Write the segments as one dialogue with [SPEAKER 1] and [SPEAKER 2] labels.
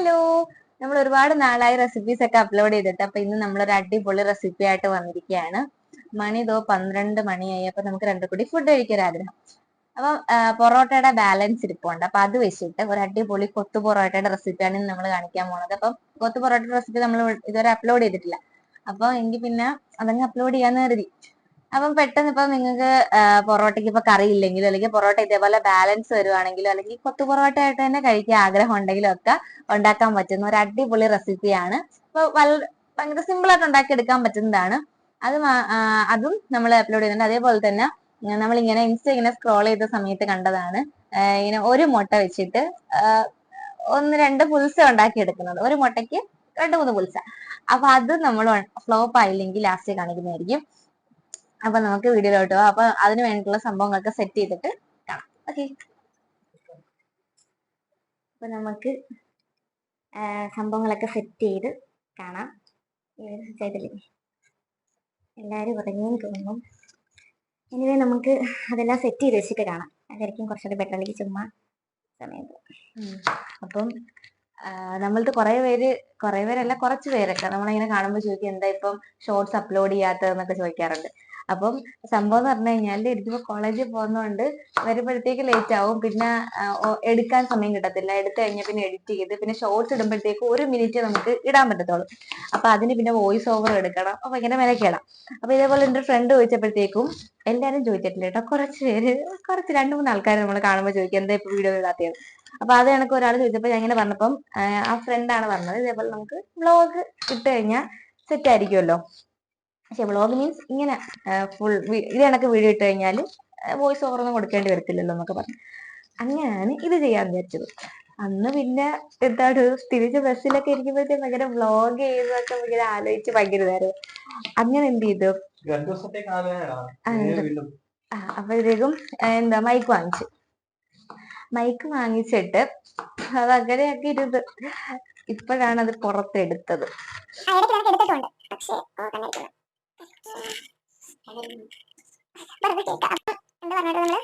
[SPEAKER 1] Hello. നമ്മൾ ഒരുപാട് നാളായി റെസിപ്പീസ് ഒക്കെ അപ്ലോഡ് ചെയ്തിട്ട് അപ്പൊ ഇന്ന് നമ്മളൊരു അടിപൊളി റെസിപ്പി ആയിട്ട് വന്നിരിക്കുകയാണ്. മണി ഇതോ പന്ത്രണ്ട് മണിയായി. അപ്പൊ നമുക്ക് രണ്ടു കൂടി ഫുഡ് കഴിക്കാൻ ആഗ്രഹം. അപ്പം പൊറോട്ടയുടെ ബാലൻസ് ഇരിപ്പുണ്ട്. അപ്പൊ അത് വെച്ചിട്ട് ഒരു അടിപൊളി കൊത്തു പൊറോട്ടയുടെ റെസിപ്പിയാണ് ഇന്ന് നമ്മൾ കാണിക്കാൻ പോണത്. അപ്പം കൊത്തു പൊറോട്ടയുടെ റെസിപ്പി നമ്മൾ ഇതുവരെ അപ്ലോഡ് ചെയ്തിട്ടില്ല. അപ്പൊ എങ്കിൽ പിന്നെ അതങ്ങ് അപ്ലോഡ് ചെയ്യാന്ന് കരുതി. അപ്പം പെട്ടെന്ന് ഇപ്പൊ നിങ്ങൾക്ക് പൊറോട്ടയ്ക്ക് ഇപ്പൊ കറി ഇല്ലെങ്കിലും അല്ലെങ്കിൽ പൊറോട്ട ഇതേപോലെ ബാലൻസ് വരുവാണെങ്കിലോ അല്ലെങ്കിൽ കൊത്തു പൊറോട്ട ആയിട്ട് തന്നെ കഴിക്കാൻ ആഗ്രഹം ഉണ്ടെങ്കിലും ഒക്കെ ഉണ്ടാക്കാൻ പറ്റുന്ന ഒരു അടിപൊളി റെസിപ്പിയാണ്. അപ്പൊ വളരെ ഭയങ്കര സിമ്പിൾ ആയിട്ട് ഉണ്ടാക്കി എടുക്കാൻ പറ്റുന്നതാണ്. അത് അതും നമ്മൾ അപ്ലോഡ് ചെയ്യുന്നുണ്ട്. അതേപോലെ തന്നെ നമ്മൾ ഇങ്ങനെ ഇൻസ്റ്റ ഇങ്ങനെ സ്ക്രോൾ ചെയ്ത സമയത്ത് കണ്ടതാണ്. ഇങ്ങനെ ഒരു മുട്ട വെച്ചിട്ട് ഒന്ന് രണ്ട് പുൽസ ഉണ്ടാക്കി എടുക്കുന്നത് ഒരു മുട്ടയ്ക്ക് രണ്ട് മൂന്ന് പുൽസ. അപ്പൊ അത് നമ്മൾ ഫ്ലോപ്പ് ആയില്ലെങ്കിൽ ലാസ്റ്റ് കാണിക്കുന്നതായിരിക്കും. അപ്പൊ നമുക്ക് വീഡിയോയിലോട്ട് പോവാം. അപ്പൊ അതിന് വേണ്ടിയിട്ടുള്ള സംഭവങ്ങളൊക്കെ സെറ്റ് ചെയ്തിട്ട് കാണാം. ഓക്കെ അപ്പൊ നമുക്ക് സംഭവങ്ങളൊക്കെ സെറ്റ് ചെയ്ത് കാണാം. ചെയ്തില്ലേ എല്ലാരും ഉറങ്ങിയും തോന്നും എനിവേ നമുക്ക് അതെല്ലാം സെറ്റ് ചെയ്ത് വെച്ചിട്ട് കാണാം. അതായിരിക്കും കുറച്ചുകൂടി ബെറ്റർ അല്ലെങ്കിൽ ചുമ്മാ സമയം പോകും. അപ്പം നമ്മളത് കുറെ പേര് കുറെ പേരല്ല കുറച്ച് പേരൊക്കെ നമ്മളിങ്ങനെ കാണുമ്പോൾ ചോദിക്കും എന്താ ഇപ്പം ഷോർട്സ് അപ്ലോഡ് ചെയ്യാത്തതെന്നൊക്കെ ചോദിക്കാറുണ്ട്. അപ്പം സംഭവം പറഞ്ഞു കഴിഞ്ഞാൽ എനിക്കിപ്പോ കോളേജിൽ പോകുന്നതുകൊണ്ട് വരുമ്പോഴത്തേക്ക് ലേറ്റ് ആവും. പിന്നെ എടുക്കാൻ സമയം കിട്ടത്തില്ല. എടുത്തു കഴിഞ്ഞാൽ പിന്നെ എഡിറ്റ് ചെയ്ത് പിന്നെ ഷോർട്സ് ഇടുമ്പോഴത്തേക്ക് ഒരു മിനിറ്റ് നമുക്ക് ഇടാൻ പറ്റത്തുള്ളൂ. അപ്പൊ അതിന് പിന്നെ വോയിസ് ഓവർ എടുക്കണം. അപ്പൊ ഇങ്ങനെ മെനക്കേടാം. അപ്പൊ ഇതേപോലെ എന്റെ ഫ്രണ്ട് ചോദിച്ചപ്പോഴത്തേക്കും എല്ലാരും ചോദിച്ചിട്ടില്ല കേട്ടോ. കുറച്ച് പേര് കുറച്ച് രണ്ട് മൂന്ന് ആൾക്കാർ നമ്മൾ കാണുമ്പോൾ ചോദിക്കും എന്താ ഇപ്പൊ വീഡിയോ ഇടാത്തത്? അപ്പൊ അത് എനിക്ക് ഒരാൾ ചോദിച്ചപ്പോൾ ഞാൻ ഇങ്ങനെ പറഞ്ഞപ്പം ആ, ആ ഫ്രണ്ടാണ് പറഞ്ഞത്. ഇതേപോലെ നമുക്ക് വ്ളോഗ് ഇട്ട് കഴിഞ്ഞാൽ സെറ്റ് ആയിരിക്കുമല്ലോ പക്ഷെ വ്ളോഗ് മീൻസ് ഇങ്ങനെ ഫുൾ ഇത് കണക്ക് വീഡിയോ ഇട്ട് കഴിഞ്ഞാൽ വോയിസ് ഓവർ ഒന്നും കൊടുക്കേണ്ടി വരത്തില്ലല്ലോ എന്നൊക്കെ പറഞ്ഞു. അങ്ങനെയാണ് ഇത് ചെയ്യാൻ വിചാരിച്ചത്. അന്ന് പിന്നെ എന്താണ് തിരിച്ച് ബസ്സിലൊക്കെ ഇരിക്കുമ്പോഴത്തേക്ക് ഭയങ്കര വ്ളോഗ് ചെയ്യുന്നതൊക്കെ ഭയങ്കര ആലോചിച്ച് ഭയങ്കര ഇതായിരുന്നു. അങ്ങനെ എന്ത് ചെയ്തു. അപ്പോഴത്തേക്കും എന്താ? മൈക്ക് വാങ്ങിച്ചു. മൈക്ക് വാങ്ങിച്ചിട്ട് അത് അങ്ങനെയൊക്കെ ഇരുന്ന്. ഇപ്പോഴാണ് അത് പുറത്തെടുത്തത്.
[SPEAKER 2] പക്ഷേ വെറുതെ അത്.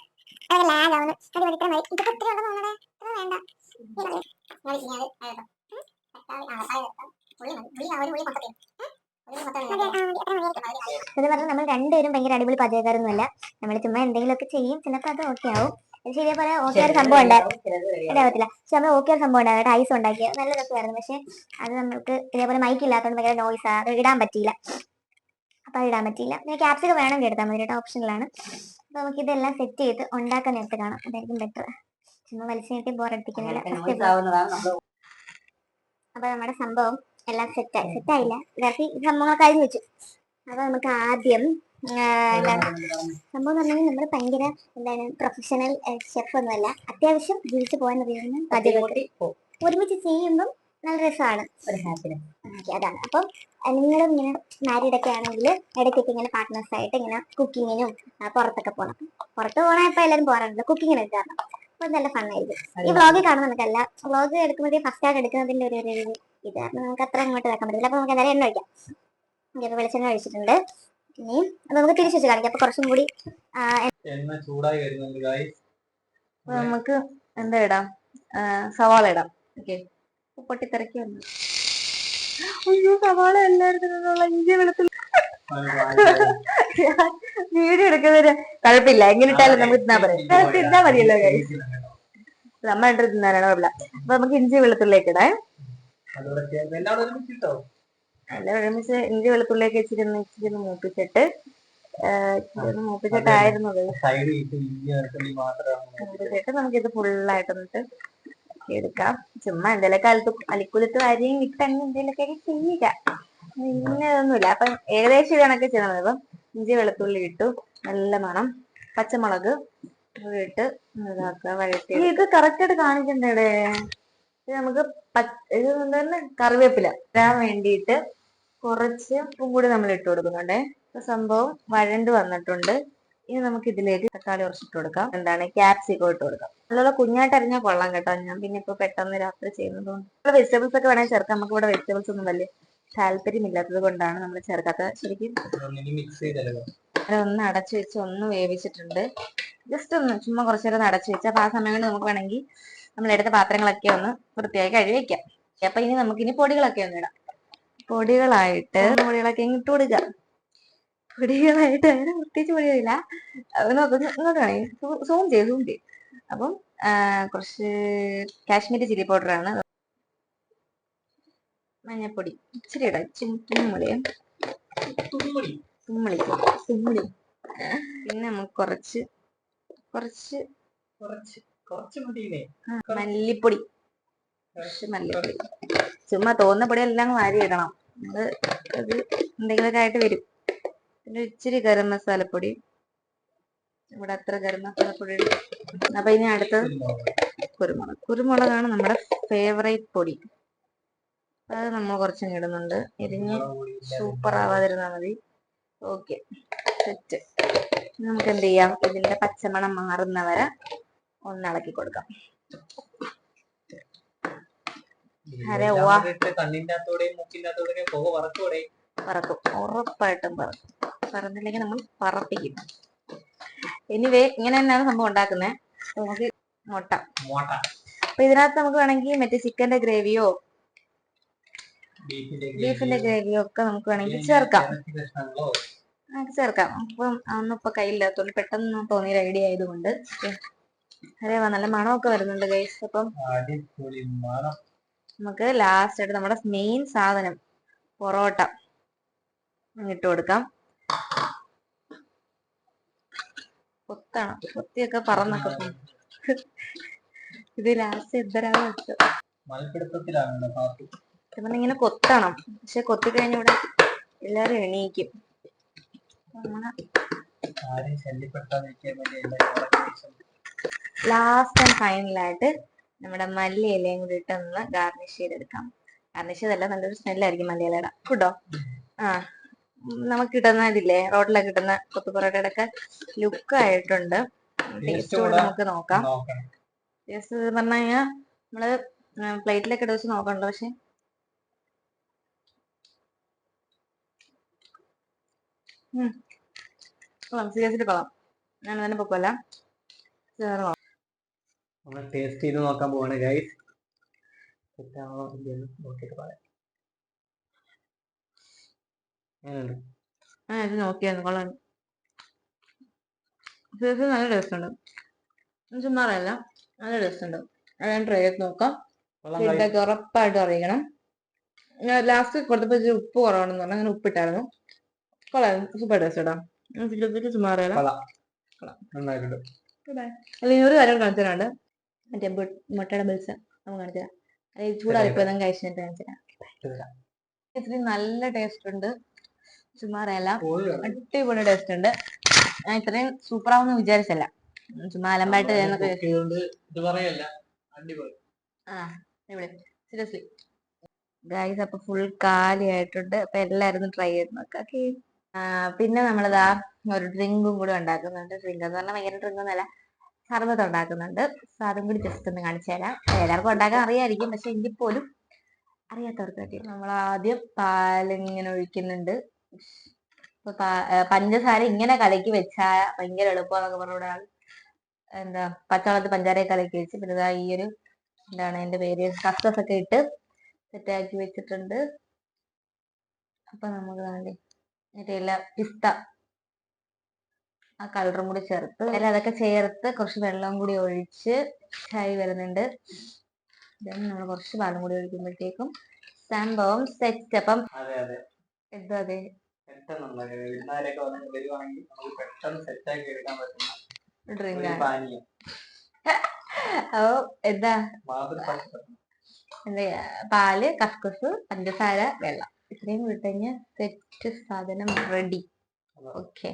[SPEAKER 2] എന്ന് പറഞ്ഞാൽ നമ്മൾ രണ്ടുപേരും ഭയങ്കര അടിപൊളി പാചകക്കാരൊന്നുമല്ല നമ്മൾ ചുമ്മാ എന്തെങ്കിലുമൊക്കെ ചെയ്യും ചിലപ്പോൾ അത് ഓക്കെ ആവും. പക്ഷേ ഇതേപോലെ ഓക്കെ ഒരു സംഭവം ഉണ്ടാവും ഇതാവത്തില്ല പക്ഷെ നമ്മൾ ഓക്കെ ഒരു സംഭവം ഉണ്ടായിരുന്നു. ഐസ് ഉണ്ടാക്കിയ നല്ല രസമായിരുന്നു പക്ഷെ അത് നമുക്ക് ഇതേപോലെ മൈക്ക് ഇല്ലാത്തതുകൊണ്ട് ഭയങ്കര നോയ്സാ അത് ഇടാൻ പറ്റിയില്ല. അപ്പൊ അത് ഇടാൻ പറ്റിയില്ല. പിന്നെ ക്യാപ്സിക വേണമെങ്കിൽ എടുത്താൽ മതി. കേട്ടോ ഓപ്ഷനിലാണ് അപ്പൊ നമുക്ക് ഇതെല്ലാം സെറ്റ് ചെയ്ത് ഉണ്ടാക്കാൻ നേരത്തെ കാണാം. അതായിരിക്കും ബെറ്റർ ചുമ്മാ വലിച്ചു നീട്ടി ബോറടിപ്പിക്കുന്നില്ല അപ്പൊ നമ്മുടെ സംഭവം എല്ലാം സെറ്റായി സെറ്റായില്ല ഇതാക്കി സംഭവങ്ങൾ കഴിഞ്ഞു വെച്ചു. അപ്പൊ നമുക്ക് ആദ്യം സംഭവം എന്ന് പറഞ്ഞാൽ നമ്മൾ ഭയങ്കര എന്താണ് പ്രൊഫഷണൽ ഷെഫ് ഒന്നുമല്ല. അത്യാവശ്യം ജീവിച്ചു പോകാൻ അറിയുന്ന ഒരുമിച്ച് ചെയ്യുമ്പം നല്ല രസമാണ് ഓക്കെ അതാണ്. അപ്പം നിങ്ങളും ഇങ്ങനെ മാരീഡ് ഒക്കെ ആണെങ്കിൽ ഇടയ്ക്കൊക്കെ ഇങ്ങനെ പാർട്ട്നേഴ്സ് ആയിട്ട് ഇങ്ങനെ കുക്കിങ്ങിനും പുറത്തൊക്കെ പോകണം പുറത്ത് പോകണ ഇപ്പൊ എല്ലാവരും പോകാറുണ്ട് കുക്കിങ്ങിനൊക്കെ കാരണം. അപ്പൊ നല്ല ഫണ്ണായിരിക്കും ഈ വ്ളോഗ് നമുക്കല്ല വ്ളോഗ് എടുക്കുമ്പോഴേ ഫസ്റ്റ് ആയിട്ട് എടുക്കുന്നതിന്റെ ഒരു ഒരു ഇത് കാരണം നമുക്ക് അത്ര അങ്ങോട്ട് വെക്കാൻ പറ്റില്ല അപ്പൊ നമുക്ക് എന്തായാലും എണ്ണ ഒഴിക്കാം. ഇപ്പൊ വെളിച്ചെണ്ണ ഒഴിച്ചിട്ടുണ്ട്. ഇനി നമുക്ക് തിരിച്ചു വെച്ച് കാണിക്കാം. അപ്പൊ കുറച്ചും കൂടി
[SPEAKER 3] എണ്ണ ചൂടായി വരുന്നുണ്ട്
[SPEAKER 1] നമുക്ക് എന്താ ഇടാം? സവാള ഇടാം. ഓക്കെ. പൊട്ടിത്തെറക്കി വന്നു അയ്യോ സവാള എല്ലായിടത്തും ഇഞ്ചി വെളുത്തുള്ളി. വീഡിയോ എടുക്കുന്നതിന് കുഴപ്പമില്ല. എങ്ങനെ ഇട്ടാലും നമുക്ക് തിന്നാ പറയാം തിന്നാ മതിയല്ലോ നമ്മൾ നമ്മ തിന്നാനാണ് കുഴപ്പമില്ല. അപ്പൊ നമുക്ക് ഇഞ്ചി വെളുത്തുള്ളിലേക്ക് ഇടാം. എല്ലാം ഒരുമിച്ച് ഇഞ്ചി വെളുത്തുള്ളിലേക്ക് ഇച്ചിരി ഇച്ചിരുന്ന് ഇച്ചിരി ഒന്ന് മൂപ്പിച്ചിട്ട് മൂപ്പിച്ചിട്ടായിരുന്നു മൂപ്പിച്ചിട്ട് നമുക്കിത് ഫുള്ളായിട്ടൊന്നിട്ട് എടുക്കാം. ചുമ്മാ എന്തെങ്കിലുമൊക്കെ കാലത്ത് അലിക്കുലത്ത് വാരിയും ഇട്ട് അങ്ങ് എന്തെങ്കിലുമൊക്കെ ചെയ്യുക. ഇന്നതൊന്നുമില്ല അപ്പം ഏകദേശം ഇത് കണക്ക് ചെയ്താൽ മതി അപ്പം ഇഞ്ചി വെളുത്തുള്ളി ഇട്ടു. നല്ല മണം പച്ചമുളക് ഇട്ട് ഇതാക്കുക വഴറ്റി ഇത് കറക്റ്റ് ആയിട്ട് കാണിക്കണ്ടേ ഇത് നമുക്ക് ഇത് കറിവേപ്പില ഇടാൻ വേണ്ടിയിട്ട് കുറച്ച് ഉപ്പും കൂടി നമ്മൾ ഇട്ട് കൊടുക്കുന്നുണ്ടേ. സംഭവം വഴണ്ട് വന്നിട്ടുണ്ട്. ഇനി നമുക്ക് ഇതിലേക്ക് തക്കാളി കുറച്ചിട്ട് കൊടുക്കാം. എന്താണ്? ക്യാപ്സിക്കം ഇട്ട് കൊടുക്കാം. നല്ല കുഞ്ഞായിട്ട് അറിഞ്ഞാൽ കൊള്ളാം കേട്ടോ ഞാൻ. പിന്നെ ഇപ്പൊ പെട്ടെന്ന് രാത്രി ചെയ്യുന്നതുകൊണ്ട് വെജിറ്റബിൾസ് ഒക്കെ വേണമെങ്കിൽ ചേർക്കാം. നമുക്ക് ഇവിടെ വെജിറ്റബിൾസ് ഒന്നും വലിയ താല്പര്യമില്ലാത്തത് കൊണ്ടാണ് നമ്മൾ ചേർക്കാത്ത ശരിക്കും. ഒന്ന് അടച്ചു വെച്ച് ഒന്ന് വേവിച്ചിട്ടുണ്ട്. ജസ്റ്റ് ഒന്ന് ചുമ്മാ കുറച്ചു നേരം അടച്ചു വെച്ച്. അപ്പൊ ആ സമയം കൊണ്ട് നമുക്ക് വേണമെങ്കിൽ നമ്മൾ എടുത്ത പാത്രങ്ങളൊക്കെ ഒന്ന് വൃത്തിയായി കഴുകി വെക്കാം. അപ്പൊ ഇനി നമുക്ക് ഇനി പൊടികളൊക്കെ ഒന്ന് ഇടാം. പൊടികളായിട്ട് പൊടികളൊക്കെ ഇങ്ങോട്ട് കൊടുക്കാം. പൊടികളായിട്ട് അങ്ങനെ പ്രത്യേകിച്ച് പൊടികളില്ല അത് നോക്ക് ഇങ്ങോട്ട് വേണേ സൂം ചെയ്ത് സൂം ചെയ്ത് അപ്പം കുറച്ച് കാശ്മീരി ചില്ലി പൗഡർ ആണ്. മഞ്ഞപ്പൊടി. ഇച്ചിരി ഇടാം. തുമ്മുളി തുമ്മുളി തുമ്മുളി പിന്നെ നമുക്ക് കുറച്ച് കുറച്ച്
[SPEAKER 3] കുറച്ച് കുറച്ച്
[SPEAKER 1] മല്ലിപ്പൊടി. കുറച്ച് മല്ലിപ്പൊടി. ചുമ്മാ തോന്നുന്ന പൊടി എല്ലാം വാരി ഇടണം. അത് അത് എന്തെങ്കിലുമൊക്കെ ആയിട്ട് വരും. പിന്നെ ഇച്ചിരി ഗരം മസാലപ്പൊടി ഇവിടെ അത്ര ഗരം മസാലപ്പൊടി ഉണ്ട് അപ്പൊ ഇനി അടുത്തത് കുരുമുളക്. കുരുമുളകാണ് നമ്മുടെ ഫേവറേറ്റ് പൊടി. അത് നമ്മൾ കുറച്ച് ഇടുന്നുണ്ട്. എരിഞ്ഞ് സൂപ്പർ ആവാതിരുന്നാൽ മതി. ഓക്കെ സെറ്റ് നമുക്ക് എന്ത് ചെയ്യാം? ഇതിന്റെ പച്ചമണം മാറുന്നവരെ ഒന്ന് ഇളക്കി കൊടുക്കാം. അരെ.
[SPEAKER 3] കണ്ണിന്റെ അകത്തോടെയും മൂക്കിന്റെ അകത്തോടെയും പുക പറക്കൂടെ
[SPEAKER 1] പറക്കും ഉറപ്പായിട്ടും പറക്കും പറന്നില്ലെങ്കിൽ നമ്മൾ പറപ്പിക്കും. എനിവേ ഇങ്ങനെ തന്നെയാണ് സംഭവം ഉണ്ടാക്കുന്നത്. നമുക്ക് മുട്ട. അപ്പൊ ഇതിനകത്ത് നമുക്ക് വേണമെങ്കിൽ മറ്റേ ചിക്കന്റെ ഗ്രേവിയോ
[SPEAKER 3] ബീഫിന്റെ
[SPEAKER 1] ഗ്രേവിയോ ഒക്കെ നമുക്ക് വേണമെങ്കിൽ ചേർക്കാം. നമുക്ക് ചേർക്കാം. അപ്പം അന്നിപ്പോ ഇപ്പൊ കയ്യില്ലാത്തോണ്ട് പെട്ടെന്ന് തോന്നിയ ഐഡിയ ആയതുകൊണ്ട്. അതെ വാ, നല്ല മണമൊക്കെ വരുന്നുണ്ട് ഗൈസ് അപ്പം നമുക്ക് ലാസ്റ്റ് ആയിട്ട് നമ്മുടെ മെയിൻ സാധനം പൊറോട്ട. ഇട്ട് കൊടുക്കാം. കൊത്തണം കൊത്തിയൊക്കെ പറന്നൊക്കെ പോകും ഇത് ലാസ്റ്റ് വെച്ചു. പിന്നെ ഇങ്ങനെ കൊത്തണം. പക്ഷെ കൊത്തി കഴിഞ്ഞ ഇവിടെ എല്ലാരും എണീക്കും. ലാസ്റ്റ് ആൻഡ് ഫൈനലായിട്ട് നമ്മുടെ മല്ലി ഇലയും കൂടി ഇട്ടൊന്ന് ഗാർണിഷ് ചെയ്തെടുക്കാം. ഗാർണിഷ് ചെയ്തല്ല നല്ലൊരു സ്മെല്ലായിരിക്കും മല്ലി ഇലയുടെ. കേട്ടോ ആ. നമുക്ക് കിട്ടുന്ന ഇതില്ലേ റോഡിലൊക്കെ കിട്ടുന്ന കൊത്തു പൊറോട്ടയുടെ ഒക്കെ ലുക്ക് ആയിട്ടുണ്ട് ടേസ്റ്റ് കൂടെ നമുക്ക് നോക്കാം. ടേസ്റ്റ് പറഞ്ഞു കഴിഞ്ഞാൽ നമ്മൾ പ്ലേറ്റിലൊക്കെ ഇട്ട് വെച്ച് നോക്കണ്ടോ പക്ഷെ. കൊള്ളാം. സീരിയസ്ലി കൊള്ളാം. ഞാൻ തന്നെ പൊക്കല്ല
[SPEAKER 3] ടേസ്റ്റ് ചെയ്ത് നോക്കാൻ പോവാണ് ഗൈസ് ഇല്ലെന്ന് നോക്കിയിട്ട് പറയാം.
[SPEAKER 1] ആ ഇത് നോക്കിയായിരുന്നു കൊള്ളാം. സീരിയസ്ലി നല്ല ടേസ്റ്റ് ഉണ്ട്. ചുമ്മാ അറിയില്ല നല്ല ടേസ്റ്റ് ഉണ്ട്. ഞാൻ ട്രൈ ചെയ്ത് നോക്കാം. ഫീഡ്ബാക്ക് ഉറപ്പായിട്ട് അറിയിക്കണം. ഞാൻ ലാസ്റ്റ് കൊടുത്തപ്പോൾ ഇച്ചിരി ഉപ്പ് കുറവാണെന്ന് പറഞ്ഞാൽ അങ്ങനെ ഉപ്പിട്ടായിരുന്നു. കൊള്ളാം. സൂപ്പർ ടേസ്റ്റ് ഇടാം ഫീഡ്ബാക്ക് ചുമ്മാ അറിയില്ല
[SPEAKER 3] കൊള്ളാം. നന്നായിട്ടുണ്ട്.
[SPEAKER 1] അല്ലെങ്കിൽ ഒരു കാര്യം കാണിച്ചു തരാണ്ട് മറ്റേ മുട്ടയുടെ ബിൽസ് നമുക്ക് കാണിച്ചു തരാം. അല്ലെങ്കിൽ ചൂടാറിപ്പോ ഞാൻ കഴിച്ചിട്ട് കാണിച്ചു തരാം. ഇത്തിരി നല്ല ടേസ്റ്റ് ഉണ്ട്. ചുമ്മാ അറിയാല
[SPEAKER 3] പോയി
[SPEAKER 1] അടിപൊളി ടേസ്റ്റ് ഉണ്ട്. ഞാൻ ഇത്രയും സൂപ്പർ ആവുന്ന വിചാരിച്ചല്ല. ചുമ്മാ അലമ്പായിട്ട് സീരിയസ്ലി ഗൈസ് അപ്പൊ ഫുൾ കാലിയായിട്ടുണ്ട്. അപ്പൊ എല്ലാരും ട്രൈ ചെയ്ത് നോക്കാം പിന്നെ നമ്മളിതാ ഒരു ഡ്രിങ്കും കൂടി ഉണ്ടാക്കുന്നുണ്ട്. ഡ്രിങ്ക് എന്ന് പറഞ്ഞാൽ ഭയങ്കര ഡ്രിങ്ക് ഒന്നല്ല സർബത്ത് ഉണ്ടാക്കുന്നുണ്ട്. സോ അതും കൂടി ജസ്റ്റ് ഒന്ന് കാണിച്ചു തരാം. എല്ലാവർക്കും ഉണ്ടാക്കാൻ അറിയായിരിക്കും. പക്ഷെ എങ്കിൽ പോലും അറിയാത്തവർക്ക് പറ്റി നമ്മൾ ആദ്യം പാലിങ്ങനെ ഒഴിക്കുന്നുണ്ട്. പഞ്ചസാര ഇങ്ങനെ കലക്കി വെച്ചാ ഭയങ്കര എളുപ്പമാണെന്നൊക്കെ പറഞ്ഞ എന്താ പച്ചവെള്ളത്തിൽ പഞ്ചാര കലക്കി വെച്ച് പിന്നെ ഇതാ ഈ ഒരു എന്താണ് അതിന്റെ പേര് കസ്റ്റസ് ഒക്കെ ഇട്ട് സെറ്റ് ആക്കി വെച്ചിട്ടുണ്ട്. അപ്പൊ നമുക്ക് വേണ്ടി പിസ്ത ആ കളറും കൂടി ചേർത്ത് അല്ല അതൊക്കെ ചേർത്ത് കുറച്ച് വെള്ളം കൂടി ഒഴിച്ച് ചായ വരുന്നുണ്ട്. നമ്മൾ കുറച്ച് പാലും കൂടി ഒഴിക്കുമ്പോഴത്തേക്കും സംഭവം സെറ്റ് അപ്പം എന്താ അതെ?
[SPEAKER 3] പെട്ടെന്ന് വിരുന്നുകാരൊക്കെ വന്നിട്ട് വരുവാണെങ്കിൽ നമുക്ക് പെട്ടെന്ന് സെറ്റാക്കി എടുക്കാൻ പറ്റുന്ന
[SPEAKER 1] ഡ്രിങ്ക്
[SPEAKER 3] ഒരു
[SPEAKER 1] ആണ്.
[SPEAKER 3] പാനീയം.
[SPEAKER 1] അപ്പൊ എന്താ?
[SPEAKER 3] മാതൃഭാഷ
[SPEAKER 1] എന്താ പാൽ കസ്കസ് പഞ്ചസാര വെള്ളം. ഇത്രയും വിട്ടുകഴിഞ്ഞാൽ സെറ്റ് സാധനം റെഡി ഓക്കെ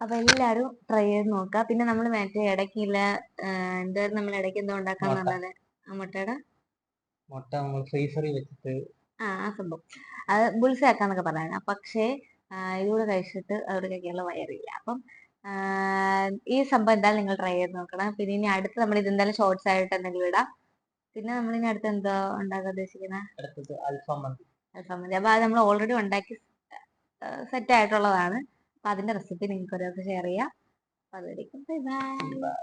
[SPEAKER 1] അപ്പൊ എല്ലാരും ട്രൈ ചെയ്ത് നോക്കുക. പിന്നെ നമ്മൾ മറ്റേ ഇടയ്ക്കില്ല എന്തായാലും നമ്മൾ ഇടയ്ക്ക് എന്തോ ഉണ്ടാക്കാന്ന് പറഞ്ഞത് ആ മുട്ടയുടെ?
[SPEAKER 3] മുട്ട നമ്മൾ ഫ്രീസറിൽ വെച്ചിട്ട്
[SPEAKER 1] ആ ആ സംഭവം. അത് ബുൾസ ആക്കാന്നൊക്കെ പറഞ്ഞായിരുന്നു പക്ഷേ ഇതുകൂടെ കഴിച്ചിട്ട് അവിടെ കഴിക്കാനുള്ള വയറില്ല. അപ്പം ഈ സംഭവം എന്തായാലും നിങ്ങൾ ട്രൈ ചെയ്ത് നോക്കണം. പിന്നെ ഇനി അടുത്ത് നമ്മൾ ഇതെന്തായാലും ഷോർട്സ് ആയിട്ട് എന്തെങ്കിലും ഇടാം. പിന്നെ നമ്മൾ ഇനി അടുത്ത് എന്തോ ഉണ്ടാക്കാൻ ഉദ്ദേശിക്കുന്നത്
[SPEAKER 3] അൽഫാം മന്തി.
[SPEAKER 1] അപ്പൊ അത് നമ്മൾ ഓൾറെഡി ഉണ്ടാക്കി സെറ്റ് ആയിട്ടുള്ളതാണ്. അപ്പൊ അതിന്റെ റെസിപ്പി നിങ്ങൾക്ക് ഒരാൾക്ക് ഷെയർ ചെയ്യാം. അപ്പൊ അതുവരെയും ബൈ ബൈ